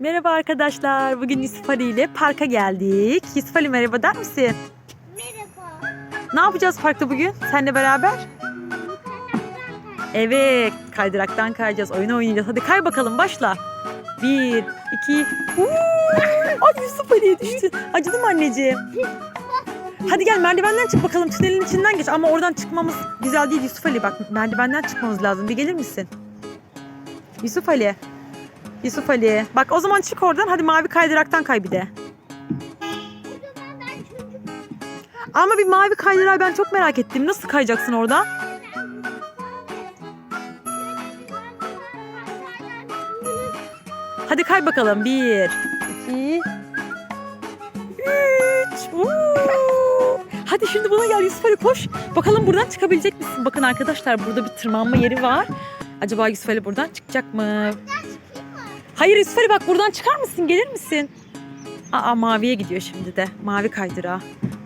Merhaba arkadaşlar. Bugün Yusuf Ali ile parka geldik. Yusuf Ali merhaba der misin? Merhaba. Ne yapacağız parkta bugün? Seninle beraber? Evet, kaydıraktan kayacağız. Oyun oynayacağız. Hadi kay bakalım başla. Bir, iki, Uuu! Ay Yusuf Ali'ye düştü. Acıdı mı anneciğim? Hadi gel merdivenden çık bakalım. Tünelin içinden geç. Ama oradan çıkmamız güzel değil Yusuf Ali. Bak merdivenden çıkmamız lazım. Bir gelir misin? Yusuf Ali. Yusuf Ali. Bak o zaman çık oradan. Hadi mavi kaydıraktan kay bir de. Ama bir mavi kaydırağı ben çok merak ettim. Nasıl kayacaksın orada? Hadi kay bakalım. Bir, iki, üç. Uuu. Hadi şimdi buna gel Yusuf Ali koş. Bakalım buradan çıkabilecek misin? Bakın arkadaşlar burada bir tırmanma yeri var. Acaba Yusuf Ali buradan çıkacak mı? Hayır Yusuf Ali bak buradan çıkar mısın? Gelir misin? Aa maviye gidiyor şimdi de. Mavi kaydırağı.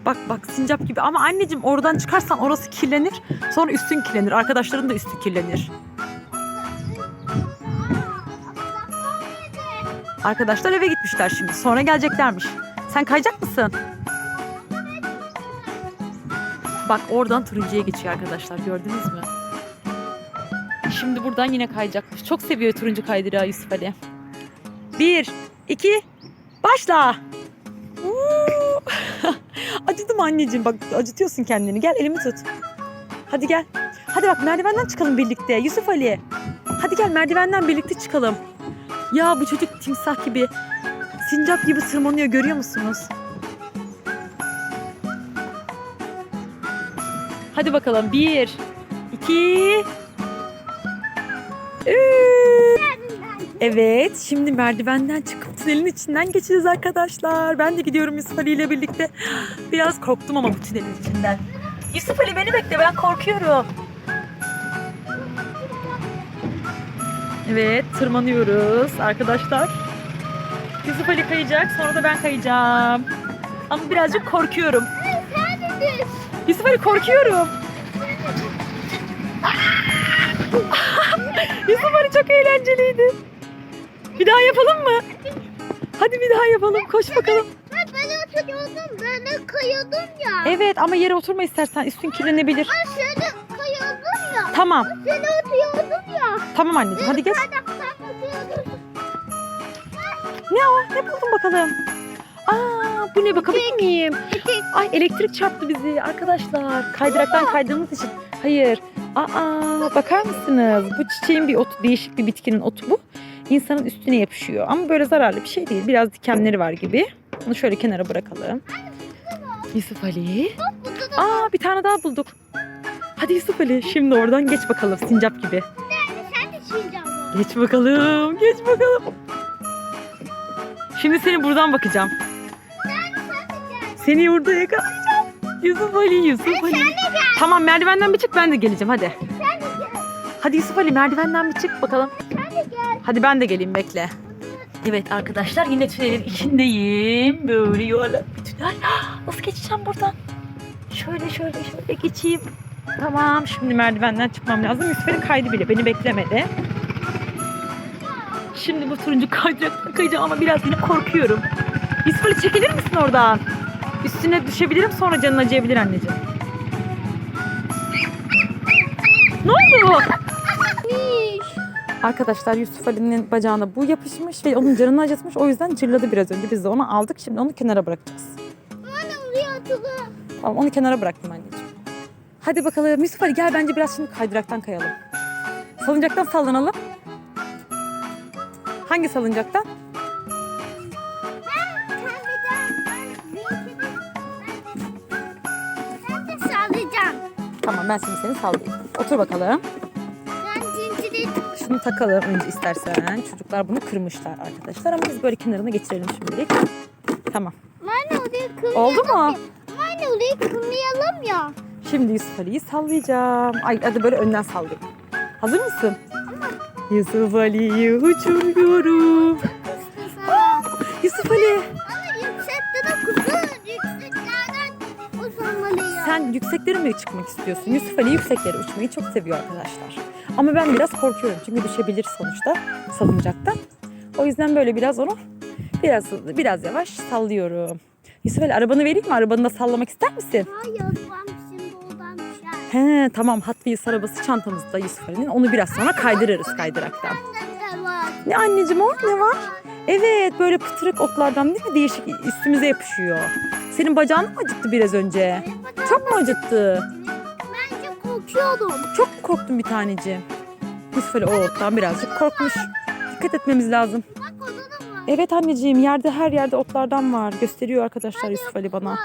Bak bak sincap gibi ama anneciğim oradan çıkarsan orası kirlenir. Sonra üstün kirlenir. Arkadaşların da üstü kirlenir. Arkadaşlar eve gitmişler şimdi. Sonra geleceklermiş. Sen kayacak mısın? Bak oradan turuncuya geçiyor arkadaşlar. Gördünüz mü? Şimdi buradan yine kayacakmış. Çok seviyor turuncu kaydırağı Yusuf Ali. Bir, iki, başla. Uuu. Acıdı mı anneciğim? Bak acıtıyorsun kendini. Gel elimi tut. Hadi gel. Hadi bak merdivenden çıkalım birlikte. Yusuf Ali. Hadi gel merdivenden birlikte çıkalım. Ya bu çocuk timsah gibi, sincap gibi tırmanıyor görüyor musunuz? Hadi bakalım. Bir, iki, üç. Evet, şimdi merdivenden çıkıp tünelin içinden geçeceğiz arkadaşlar. Ben de gidiyorum Yusuf Ali ile birlikte. Biraz korktum ama bu tünelin içinden. Yusuf Ali beni bekle, ben korkuyorum. Evet, tırmanıyoruz arkadaşlar. Yusuf Ali kayacak, sonra da ben kayacağım. Ama birazcık korkuyorum. Yusuf Ali korkuyorum. Yusuf Ali çok eğlenceliydi. Bir daha yapalım mı? Hadi bir daha yapalım. Koş bakalım. Ben oturuyordum, böyle kayıyordum ya. Evet ama yere oturma istersen üstün kirlenebilir. Ben şöyle kayıyordum ya. Tamam. Şöyle oturuyordum ya. Tamam anneciğim hadi geç. Ne o? Ne buldun bakalım? Aa bu ne bakabilir miyim? Ay elektrik çarptı bizi arkadaşlar. Kaydıraktan kaydığımız için. Hayır. Aa bakar mısınız? Bu çiçeğin bir otu, değişik bir bitkinin otu bu. İnsanın üstüne yapışıyor. Ama böyle zararlı bir şey değil. Biraz dikenleri var gibi. Bunu şöyle kenara bırakalım. Yusuf Ali. Aa bir tane daha bulduk. Hadi Yusuf Ali şimdi oradan geç bakalım sincap gibi. sen de çiğneyeceğim. Geç bakalım, geç bakalım. Şimdi seni buradan bakacağım. Seni burada yakalayacağım. Yusuf Ali, Yusuf Ali. Tamam merdivenden bir çık ben de geleceğim hadi. Hadi Yusuf Ali merdivenden bir çık bakalım. Hadi ben de geleyim bekle. Evet arkadaşlar yine tünelin içindeyim. Böyle yuvarlak bir tünel. Nasıl geçeceğim buradan? Şöyle şöyle şöyle geçeyim. Tamam şimdi merdivenden çıkmam lazım. Ali kaydı bile beni beklemedi. Şimdi bu turuncu kaydıraktan kayacağım ama biraz yine korkuyorum. Ali çekilir misin oradan? Üstüne düşebilirim sonra canın acıyabilir anneciğim. Ne oldu? Arkadaşlar Yusuf Ali'nin bacağına bu yapışmış ve onun canını acıtmış. O yüzden cırladı biraz önce. Biz de onu aldık. Şimdi onu kenara bırakacağız. Bana buraya atılı. Tamam onu kenara bıraktım anneciğim. Hadi bakalım Yusuf Ali gel bence biraz şimdi kaydıraktan kayalım. Salıncaktan sallanalım. Hangi salıncaktan? Ben de sallayacağım. Tamam ben şimdi seni sallayayım. Otur bakalım. Şunu takalım önce istersen. Çocuklar bunu kırmışlar arkadaşlar ama biz böyle kenarına geçirelim şimdilik. Tamam. Ben oraya kırmayalım. Oldu mu? Ben oraya kırmayalım ya. Şimdi Yusuf Ali'yi sallayacağım. Ay hadi böyle önden sallayayım. Hazır mısın? Yusuf Ali'yi uçuruyorum. Yusuf Ali Ama yüksekten kuzun yükseklerden uzanmalıyım. sen yükseklere mi çıkmak istiyorsun? Yusuf Ali yükseklere uçmayı çok seviyor arkadaşlar. Ama ben biraz korkuyorum çünkü düşebilir sonuçta salıncaktan. O yüzden böyle biraz onu biraz hızlı, biraz yavaş sallıyorum. Yusuf Ali arabanı vereyim mi? Arabanı da sallamak ister misin? Hayır ben şimdi oradan düşer. He tamam Hot Wheels arabası çantamızda Yusuf Ali'nin. Onu biraz sonra kaydırırız kaydıraktan. Ne anneciğim o? Ne var? Evet böyle pıtırık otlardan değil mi? Değişik üstümüze yapışıyor. Senin bacağın mı acıttı biraz önce? Çok mu acıttı? Bence korkuyordum. Çok mu korktun bir taneciğim? Ali o ottan birazcık korkmuş. Dikkat etmemiz lazım. Evet anneciğim yerde her yerde otlardan var. Gösteriyor arkadaşlar Yusuf Ali bana.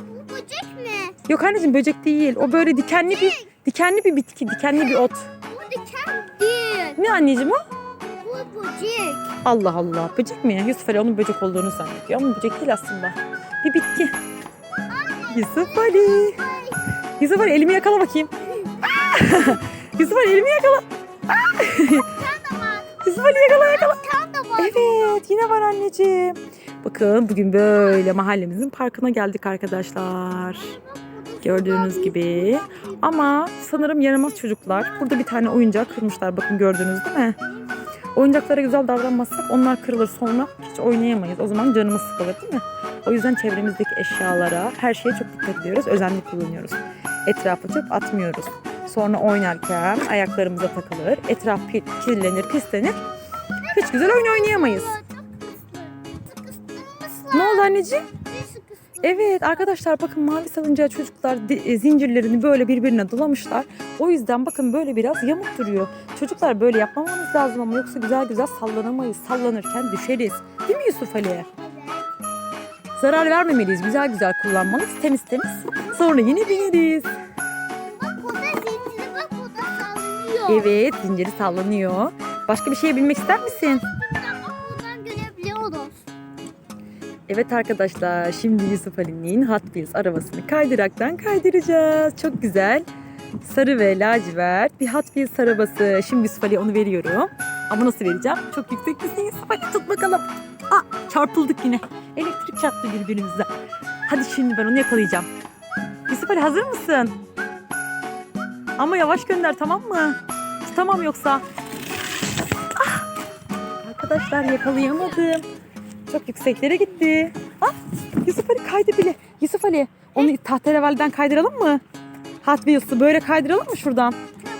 Bu böcek mi? Yok anneciğim böcek değil. O böyle dikenli bir dikenli bir bitki, dikenli bir ot. Bu diken değil. Ne anneciğim o? Bu böcek. Allah Allah. Böcek mi? Yusuf Ali onun böcek olduğunu zannediyor ama böcek değil aslında. Bir bitki. Yusuf Ali. Yusuf Ali elimi yakala bakayım. Yusuf Ali elimi yakala. Ali yakala yakala. Evet yine var anneciğim. Bakın bugün böyle mahallemizin parkına geldik arkadaşlar. Gördüğünüz gibi. Ama sanırım yaramaz çocuklar. Burada bir tane oyuncak kırmışlar. Bakın gördünüz değil mi? Oyuncaklara güzel davranmazsak onlar kırılır sonra hiç oynayamayız. O zaman canımız sıkılır değil mi? O yüzden çevremizdeki eşyalara, her şeye çok dikkat ediyoruz. Özenli kullanıyoruz. Etrafa çöp atmıyoruz. Sonra oynarken ayaklarımıza takılır. Etraf kirlenir, pislenir. Hiç güzel oyun oynayamayız. Ne oldu anneciğim? Evet arkadaşlar bakın mavi salıncağı çocuklar e, zincirlerini böyle birbirine dolamışlar. O yüzden bakın böyle biraz yamuk duruyor. Çocuklar böyle yapmamamız lazım ama yoksa güzel güzel sallanamayız. Sallanırken düşeriz. Değil mi Yusuf Ali? Zarar vermemeliyiz. Güzel güzel kullanmalıyız. Temiz temiz. Sonra yine bineriz. Evet zinciri sallanıyor. Başka bir şey bilmek ister misin? Buradan görebiliyoruz. Evet arkadaşlar şimdi Yusuf Ali'nin Hot Wheels arabasını kaydıraktan kaydıracağız. Çok güzel. Sarı ve lacivert bir Hot Wheels arabası. Şimdi Yusuf Ali onu veriyorum. Ama nasıl vereceğim? Çok yüksek misin Yusuf Ali? Tut bakalım. Aa, çarpıldık yine. Elektrik çarptı birbirimize. Hadi şimdi ben onu yakalayacağım. Yusuf Ali hazır mısın? Ama yavaş gönder tamam mı? Tutamam yoksa. Ah! Arkadaşlar yakalayamadım. Çok yükseklere gitti. Ah, Yusuf Ali kaydı bile. Yusuf Ali onu tahterevalden kaydıralım mı? Hot Wheels'ı böyle kaydıralım mı şuradan?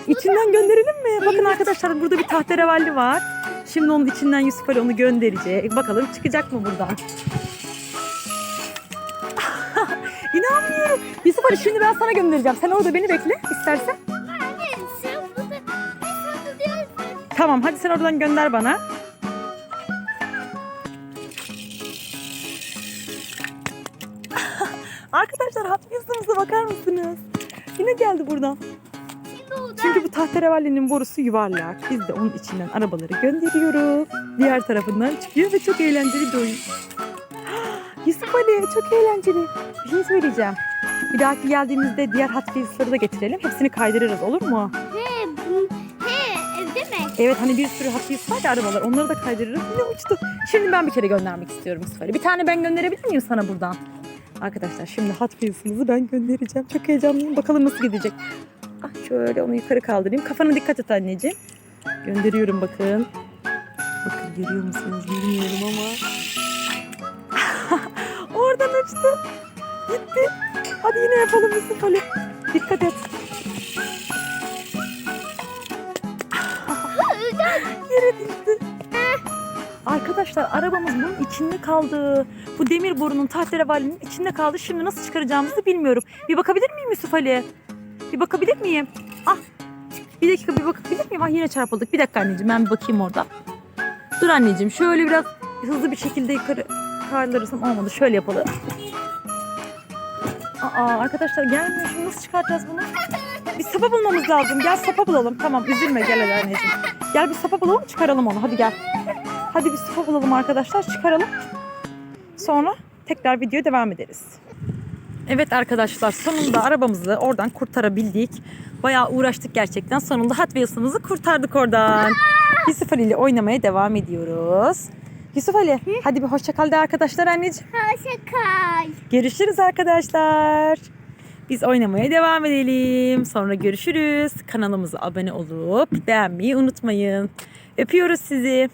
İçinden gönderelim mi? Bakın arkadaşlar burada bir tahterevalli var. Şimdi onun içinden Yusuf Ali onu gönderecek. Bakalım çıkacak mı buradan? İnanmıyorum. Yusuf Ali şimdi ben sana göndereceğim. Sen orada beni bekle istersen. Tamam hadi sen oradan gönder bana. Arkadaşlar Wheels'ımıza bakar mısınız? Yine geldi buradan. Çünkü bu tahterevallinin borusu yuvarlak. Biz de onun içinden arabaları gönderiyoruz. Diğer tarafından çıkıyor ve çok eğlenceli bir oyun. Yusuf Ali çok eğlenceli. Bir şey söyleyeceğim. Bir dahaki geldiğimizde diğer Wheels'ları da getirelim. Hepsini kaydırırız olur mu? Evet hani bir sürü Wheels var ya arabalar. Onları da kaydırırız. Ne uçtu. Şimdi ben bir kere göndermek istiyorum Ali. Bir tane ben gönderebilir miyim sana buradan? Arkadaşlar şimdi Hot Wheels'ımızı ben göndereceğim. Çok heyecanlıyım. Bakalım nasıl gidecek. Ah şöyle onu yukarı kaldırayım. Kafana dikkat et anneciğim. Gönderiyorum bakın. Bakın görüyor musunuz bilmiyorum ama. Oradan uçtu. Gitti. Hadi yine yapalım Ali. Dikkat et. Arkadaşlar arabamız bunun içinde kaldı. Bu demir borunun tahterevalinin içinde kaldı. Şimdi nasıl çıkaracağımızı bilmiyorum. Bir bakabilir miyim Yusuf Ali? Bir bakabilir miyim? Ah bir dakika bir bakabilir miyim? Ah yine çarpıldık. Bir dakika anneciğim ben bir bakayım orada. Dur anneciğim şöyle biraz hızlı bir şekilde yukarı kaldırırsam olmadı. Şöyle yapalım. Aa arkadaşlar gelmiyor. Şimdi nasıl çıkaracağız bunu? Bir sopa bulmamız lazım. Gel sopa bulalım. Tamam üzülme gel hadi anneciğim. Gel bir sopa bulalım çıkaralım onu. Hadi gel. Hadi bir sopa bulalım arkadaşlar çıkaralım. Sonra tekrar videoya devam ederiz. Evet arkadaşlar sonunda arabamızı oradan kurtarabildik. Bayağı uğraştık gerçekten. Sonunda Hot Wheels'ımızı kurtardık oradan. Yusuf Ali ile oynamaya devam ediyoruz. Yusuf Ali hadi bir hoşça kal de arkadaşlar anneciğim. Hoşça kal. Görüşürüz arkadaşlar. Biz oynamaya devam edelim. Sonra görüşürüz. Kanalımıza abone olup beğenmeyi unutmayın. Öpüyoruz sizi.